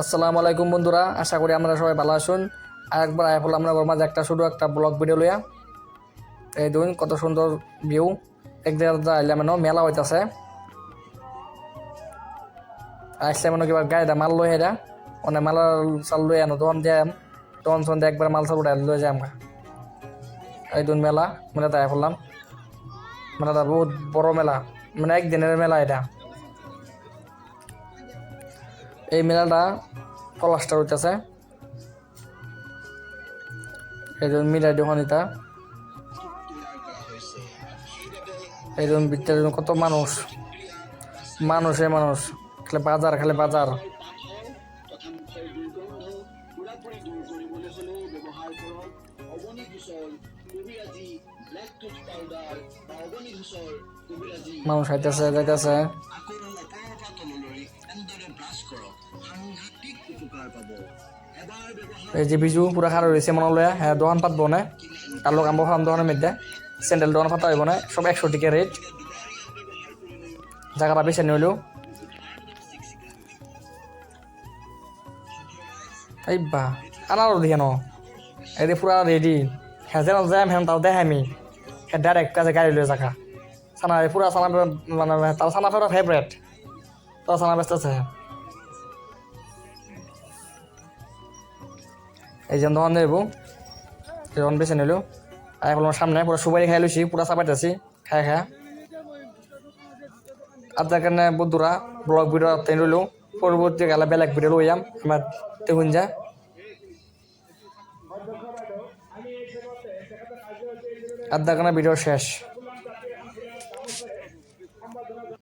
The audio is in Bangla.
আসসালামু আলাইকুম বন্ধুরা, আশা করি আমরা সবাই ভালো আছেন। আর একবার আয় পড়লাম আমরা মাঝে একটা শুধু একটা ব্লগ ভিডিও লইয়া। এই দেখুন, কত সুন্দর ভিউ এক জায়গাতে আইলে মানে মেলা হইতাছে। আসলে মানে কিবা গাড়িটা মাল লই হেরা মানে মাল চাল লই আনো তখন দিয়ে তখন দিয়ে একবার মাল চাল উঠাই লই যাই এই দুন মেলা, মেলাতে আয় পড়লাম মেলাটা বহুত বড় মেলা মানে একদিনের মেলা এটা। এই মেলাটা পলাশটা হইতেছে এই জন্য মিলাই দেখুন এটা এই জন্য ভিতরে কত মানুষ। মানুষে মানুষ। খালি বাজার খালি বাজার। মানুষ আইতেছে যাইতেছে। এই যে বিজু, পুরা খারাপ রয়েছে মনে লয়া হ্যাঁ দোকান পাতবো না। আর লোক আম্বো ফার্ম দোকানের মধ্যে। স্যান্ডেল দোকান পাতা হইব না। সব একশো টিকা রেট। জায়গাটা বেছে নিলেও এই বা আনারও দিয়ে ন এই পুরা রেডি হ্যাঁ যেন যাই হ্যাঁ তাও দেখাই আমি। হ্যাঁ ডাইরেক্ট কাছে গাড়ি লয়ে জায়গা সানা পুরা সানা মানে তার সানা ফেরা ফেভারেট তার সানা ব্যস্ত আছে। এই যে দোকান দেবো দোকান বেছে নিলো। আর এখন সামনে পুরো সুপারি খাই লইছি পুরা চাপাইতেছি খাই খাই। আপনার কারণে বন্ধুরা ব্লগ ভিডিও আপনি রইল পরবর্তী কালে বেলেগ ভিডিও লই যাম আমার দেখুন যা। আপনার কারণে ভিডিও শেষ।